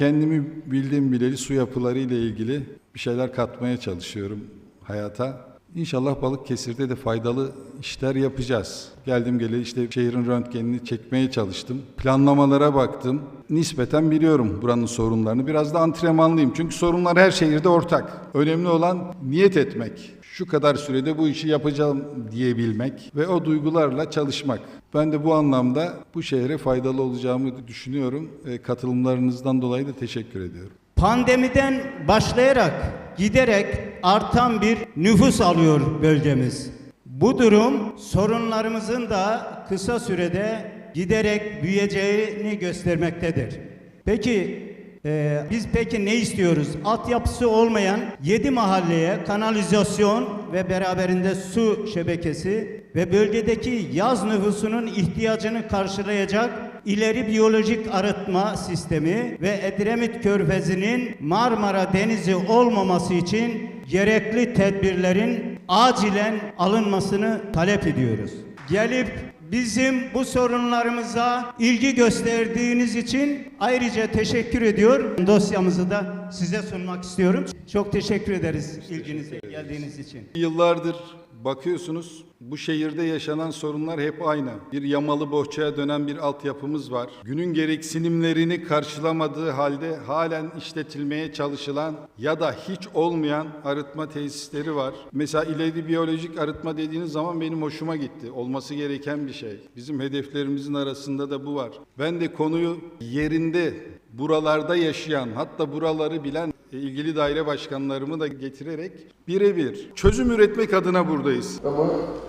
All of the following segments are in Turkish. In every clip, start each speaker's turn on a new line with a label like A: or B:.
A: Kendimi bildiğim bileli su yapıları ile ilgili bir şeyler katmaya çalışıyorum hayata. İnşallah Balıkesir'de de faydalı işler yapacağız. Geldim geleli işte şehrin röntgenini çekmeye çalıştım. Planlamalara baktım. Nispeten biliyorum buranın sorunlarını. Biraz da antrenmanlıyım. Çünkü sorunlar her şehirde ortak. Önemli olan niyet etmek. Şu kadar sürede bu işi yapacağım diyebilmek ve o duygularla çalışmak. Ben de bu anlamda bu şehre faydalı olacağımı düşünüyorum. E, Katılımlarınızdan dolayı da teşekkür ediyorum.
B: Pandemiden başlayarak giderek artan bir nüfus alıyor bölgemiz. Bu durum sorunlarımızın da kısa sürede giderek büyüyeceğini göstermektedir. Peki e, biz peki ne istiyoruz? Altyapısı olmayan 7 mahalleye kanalizasyon ve beraberinde su şebekesi ve bölgedeki yaz nüfusunun ihtiyacını karşılayacak ileri biyolojik arıtma sistemi ve Edremit Körfezi'nin Marmara Denizi olmaması için gerekli tedbirlerin acilen alınmasını talep ediyoruz. Gelip bizim bu sorunlarımıza ilgi gösterdiğiniz için ayrıca teşekkür ediyor. Dosyamızı da size sunmak istiyorum. Çok teşekkür ederiz ilginize geldiğiniz için.
A: Yıllardır bakıyorsunuz bu şehirde yaşanan sorunlar hep aynı. Bir yamalı bohçaya dönen bir altyapımız var. Günün gereksinimlerini karşılamadığı halde halen işletilmeye çalışılan ya da hiç olmayan arıtma tesisleri var. Mesela ileri biyolojik arıtma dediğiniz zaman benim hoşuma gitti. Olması gereken bir şey. Bizim hedeflerimizin arasında da bu var. Ben de konuyu yerinde buralarda yaşayan hatta buraları bilen ilgili daire başkanlarımı da getirerek birebir çözüm üretmek adına buradayız.
C: Ama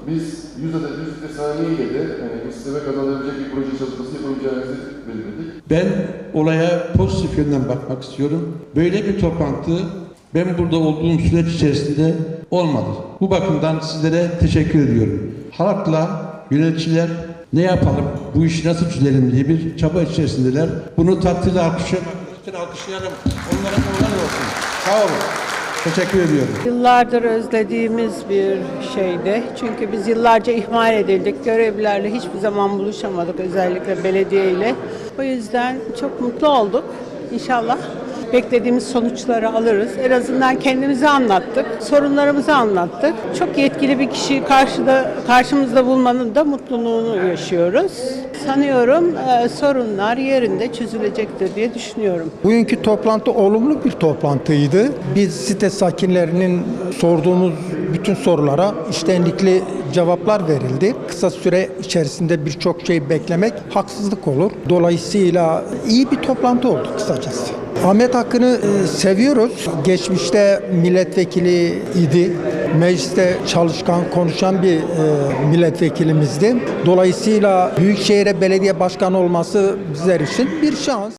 C: biz 100 adet 100 litre saniyeyle de yani isteme kazanabilecek bir proje çalışması yapabileceğimizi belirledik.
D: Ben olaya pozitif yönden bakmak istiyorum. Böyle bir toplantı ben burada olduğum süreç içerisinde olmadı. Bu bakımdan sizlere teşekkür ediyorum. Halkla yöneticiler ne yapalım, bu işi nasıl çözelim diye bir çaba içerisindeler. Bunu takdirle alkışlayalım. Alkışlayalım. Onlara kolay olsun. Sağ olun. Teşekkür ediyorum.
E: Yıllardır özlediğimiz bir şeydi. Çünkü biz yıllarca ihmal edildik. Görevlilerle hiçbir zaman buluşamadık özellikle belediye ile. O yüzden çok mutlu olduk. İnşallah beklediğimiz sonuçları alırız. En azından kendimizi anlattık, sorunlarımızı anlattık. Çok yetkili bir kişiyi karşıda karşımızda bulmanın da mutluluğunu yaşıyoruz. Sanıyorum e, sorunlar yerinde çözülecektir diye düşünüyorum.
F: Bugünkü toplantı olumlu bir toplantıydı. Biz site sakinlerinin sorduğumuz bütün sorulara iştenlikli cevaplar verildi. Kısa süre içerisinde birçok şey beklemek haksızlık olur. Dolayısıyla iyi bir toplantı oldu kısacası. Ahmet Hakkı'nı e, seviyoruz. Geçmişte milletvekili idi. Mecliste çalışkan, konuşan bir e, milletvekilimizdi. Dolayısıyla Büyükşehir'e belediye başkanı olması bizler için bir şans.